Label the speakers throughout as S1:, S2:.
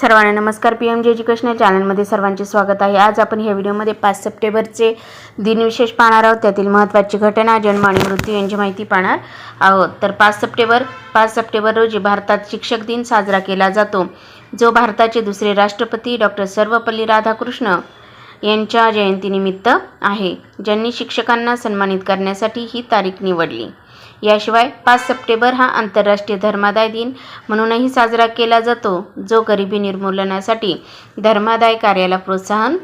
S1: सर्वांना नमस्कार. P M जे एज्युकेशनल चॅनलमध्ये सर्वांचे स्वागत आहे. आज आपण ह्या व्हिडिओमध्ये पाच सप्टेंबरचे दिनविशेष पाहणार आहोत. त्यातील महत्त्वाची घटना जन्म आणि मृत्यू यांची माहिती पाहणार आहोत. तर पाच सप्टेंबर पाच सप्टेंबर रोजी भारतात शिक्षक दिन साजरा केला जातो. जो भारताचे दुसरे राष्ट्रपती डॉक्टर सर्वपल्ली राधाकृष्ण यांच्या जयंतीनिमित्त आहे. ज्यांनी शिक्षकांना सन्मानित करण्यासाठी ही तारीख निवडली. याशिवाय पाच सप्टेंबर हा आंतरराष्ट्रीय धर्मादाय दिन म्हणूनही साजरा केला जातो जो गरिबी निर्मूलनासाठी धर्मादाय कार्याला प्रोत्साहन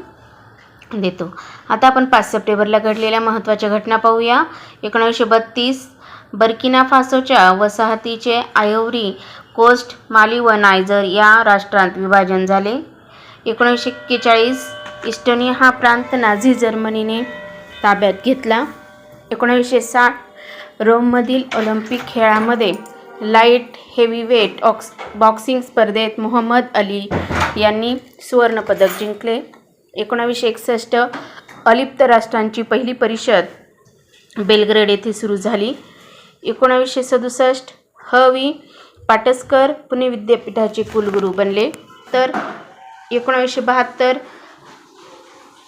S1: देतो. आता आपण पाच सप्टेंबरला घडलेल्या महत्त्वाच्या घटना पाहूया. एकोणीसशे बत्तीस बर्किना फासोच्या वसाहतीचे आयोवरी कोस्ट माली व नायजर या राष्ट्रांत विभाजन झाले. एकोणीसशे एक्केचाळीस इस्टोनिया हा प्रांत नाझी जर्मनीने ताब्यात घेतला. एकोणीसशे साठ रोममधील ऑलिम्पिक खेळामध्ये लाइट हेवीवेट ऑक्स बॉक्सिंग स्पर्धेत मोहम्मद अली यांनी सुवर्णपदक जिंकले. एकोणावीसशे एकसष्ट अलिप्त राष्ट्रांची पहिली परिषद बेलग्रेड येथे सुरू झाली. एकोणावीसशे सदुसष्ट ह वी पाटसकर पुणे विद्यापीठाचे कुलगुरू बनले. तर एकोणावीसशे बहात्तर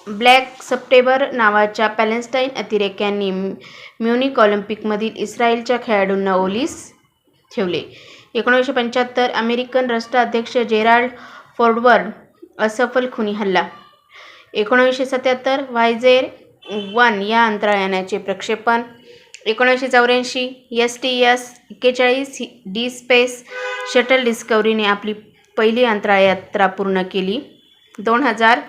S1: ब्लॅक सप्टेबर नावाच्या पॅलेस्टाईन अतिरेक्यांनी म्युनिक ऑलिम्पिकमधील इस्रायलच्या खेळाडूंना ओलीस ठेवले. एकोणीसशे पंच्याहत्तर अमेरिकन राष्ट्राध्यक्ष जेराल्ड फोर्डवर्ड असफल खुनी हल्ला. एकोणीसशे सत्याहत्तर व्हायझेर वन या अंतराळयानाचे प्रक्षेपण. एकोणीसशे चौऱ्याऐंशी एस टी एस एक्केचाळीस डी स्पेस शटल डिस्कवरीने आपली पहिली अंतराळ यात्रा पूर्ण केली. दोन हजार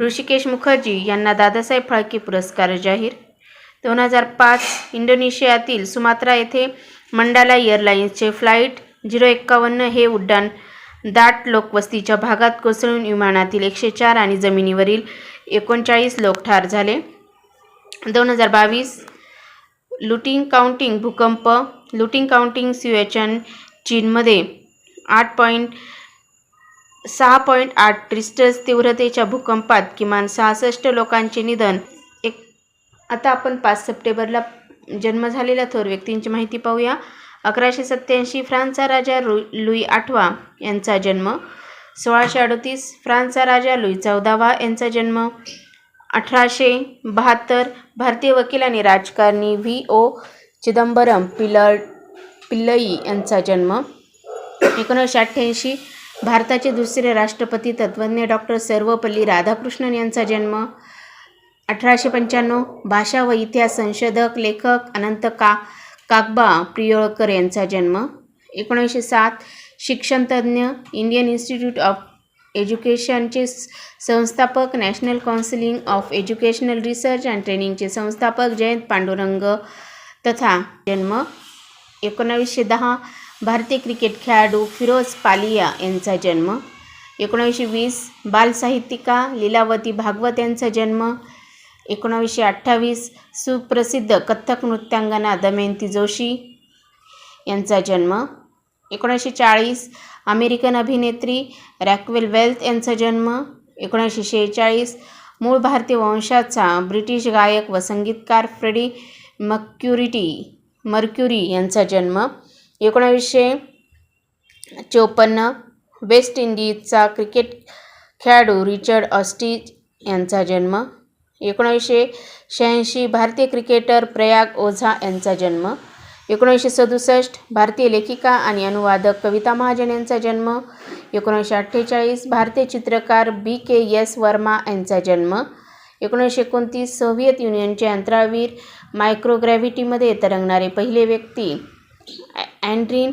S1: ऋषिकेश मुखर्जी यांना दादासाहेब फाळके पुरस्कार जाहीर. दोन हजार पाच इंडोनेशियातील सुमात्रा येथे मंडाला एअरलाइन्सचे फ्लाईट झिरो एक्कावन्न हे उड्डाण दाट लोकवस्तीच्या भागात कोसळून विमानातील एकशे चार आणि जमिनीवरील एकोणचाळीस लोक ठार झाले. दोन हजार बावीस लुटिंग काउंटिंग भूकंप लुटिंग काउंटिंग सिच्युएशन चीनमध्ये आठ पॉईंट सहा पॉईंट आठ रिस्टर्स तीव्रतेच्या भूकंपात किमान सहासष्ट लोकांचे निधन. एक आता आपण पाच सप्टेंबरला जन्म झालेल्या थोर व्यक्तींची माहिती पाहूया. अकराशे सत्त्याऐंशी फ्रान्सचा राजा रु लुई आठवा यांचा जन्म. सोळाशे अडतीस फ्रान्सचा राजा लुई चौदावा यांचा जन्म. अठराशे बहात्तर भारतीय वकील आणि राजकारणी व्ही. ओ. चिदंबरम पिलर पिल्लई यांचा जन्म. एकोणीसशे अठ्ठ्याऐंशी भारताचे दुसरे राष्ट्रपती तत्त्वज्ञ डॉक्टर सर्वपल्ली राधाकृष्णन यांचा जन्म अठराशे पंच्याण्णव. भाषा व इतिहास संशोधक लेखक अनंत का काकबा प्रियोळकर यांचा जन्म. एकोणीसशे सात. शिक्षणतज्ज्ञ इंडियन इन्स्टिट्यूट ऑफ एज्युकेशनचे संस्थापक National Counselling of Educational Research and ट्रेनिंगचे संस्थापक जयंत पांडुरंग तथा जन्म एकोणावीसशे दहा. भारतीय क्रिकेट खेळाडू फिरोज पालिया यांचा जन्म. एकोणावीसशे वीस बालसाहित्यिका लीलावती भागवत यांचा जन्म. एकोणावीसशे अठ्ठावीस सुप्रसिद्ध कथ्थक नृत्यांगना दमयंती जोशी यांचा जन्म. एकोणीसशे चाळीस अमेरिकन अभिनेत्री रॅक्वेल वेल्थ यांचा जन्म. एकोणीसशे शेहेचाळीस मूळ भारतीय वंशाचा ब्रिटिश गायक व संगीतकार फ्रेडी मक्युरिटी मर्क्युरी यांचा जन्म. एकोणावीसशे चोपन्न वेस्ट इंडिजचा क्रिकेट खेळाडू रिचर्ड ऑस्टीज यांचा जन्म. एकोणावीसशे शहाऐंशी भारतीय क्रिकेटर प्रयाग ओझा यांचा जन्म. एकोणीसशे सदुसष्ट भारतीय लेखिका आणि अनुवादक कविता महाजन यांचा जन्म. एकोणीसशे अठ्ठेचाळीस भारतीय चित्रकार बी के एस वर्मा यांचा जन्म. एकोणीसशे एकोणतीस सोव्हिएत युनियनचे अंतरावीर मायक्रोग्रॅव्हिटीमध्ये तरंगणारे पहिले व्यक्ती. अँड्रीन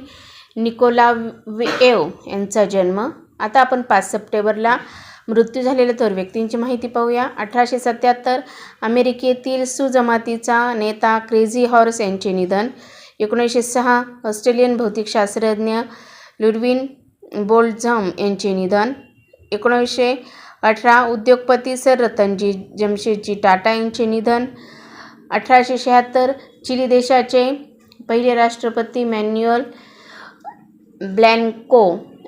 S1: निकोलावेव यांचा जन्म. आता आपण पाच सप्टेंबरला मृत्यू झालेल्या थोर व्यक्तींची माहिती पाहूया. अठराशे सत्याहत्तर अमेरिकेतील सुजमातीचा नेता क्रेझी हॉर्स यांचे निधन. एकोणीसशे सहा ऑस्ट्रेलियन भौतिकशास्त्रज्ञ लुडविन बोल्डझम यांचे निधन. एकोणीसशे अठरा उद्योगपती सर रतनजी जमशेदजी टाटा यांचे निधन. अठराशे शहात्तर चिली देशाचे पहिले राष्ट्रपती मॅन्युअल ब्लॅन्को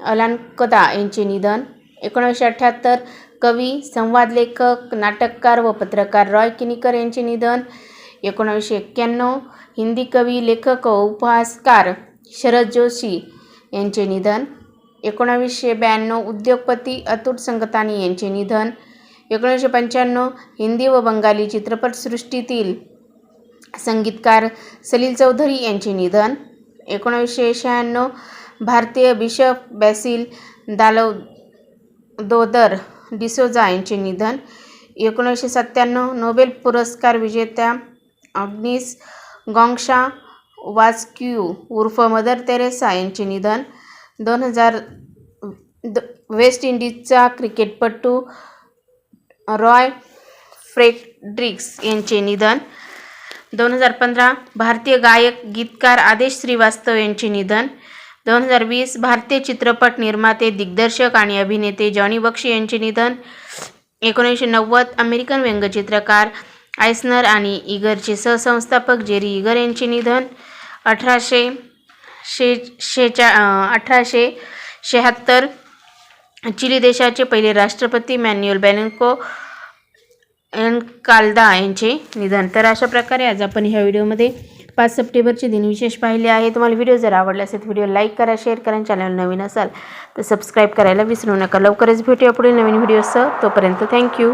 S1: अलांकदा यांचे निधन. एकोणीसशे अठ्ठ्याहत्तर कवी संवाद लेखक नाटककार व पत्रकार रॉय किनीकर यांचे निधन. एकोणीसशे एक्क्याण्णव हिंदी कवी लेखक व उपहासकार शरद जोशी यांचे निधन. एकोणावीसशे ब्याण्णव उद्योगपती अतुट संगतानी यांचे निधन. एकोणीसशे पंच्याण्णव हिंदी व बंगाली चित्रपटसृष्टीतील संगीतकार सलील चौधरी यांचे निधन. एकोणावीसशे शहाण्णव भारतीय बिशप बॅसिल दालव दोदर डिसोजा यांचे निधन. एकोणीसशे सत्त्याण्णव नोबेल पुरस्कार विजेत्या अग्निस गॉंगशा वाजक्यू उर्फ मदर तेरेसा यांचे निधन. दोन हजार द वेस्ट इंडिजचा क्रिकेटपटू रॉय फ्रेड्रिक्स यांचे निधन. दोन हजार पंधरा भारतीय गायक गीतकार आदेश श्रीवास्तव यांचे निधन. दोन हजार वीस भारतीय चित्रपट निर्माते दिग्दर्शक आणि अभिनेते जॉनी बक्षी यांचे निधन. एकोणीसशे नव्वद अमेरिकन व्यंगचित्रकार आयसनर आणि इगरचे सहसंस्थापक जेरी इगर यांचे निधन. अठराशे शे शेचा अठराशे शहात्तर चिली देशाचे पहिले राष्ट्रपती मॅन्युअल बॅलेन्को एन कालदा यांचे निधन. तर अशा प्रकारे आज आपण ह्या व्हिडिओमध्ये पाच सप्टेंबरचे दिनविशेष पाहिले आहे तुम्हाला व्हिडिओ जर आवडला असेल तर व्हिडिओ लाईक करा शेअर करा आणि चॅनल नवीन असाल तर सबस्क्राईब करायला विसरू नका. लवकरच भेटूया पुढील नवीन व्हिडिओसह. तोपर्यंत थँक्यू.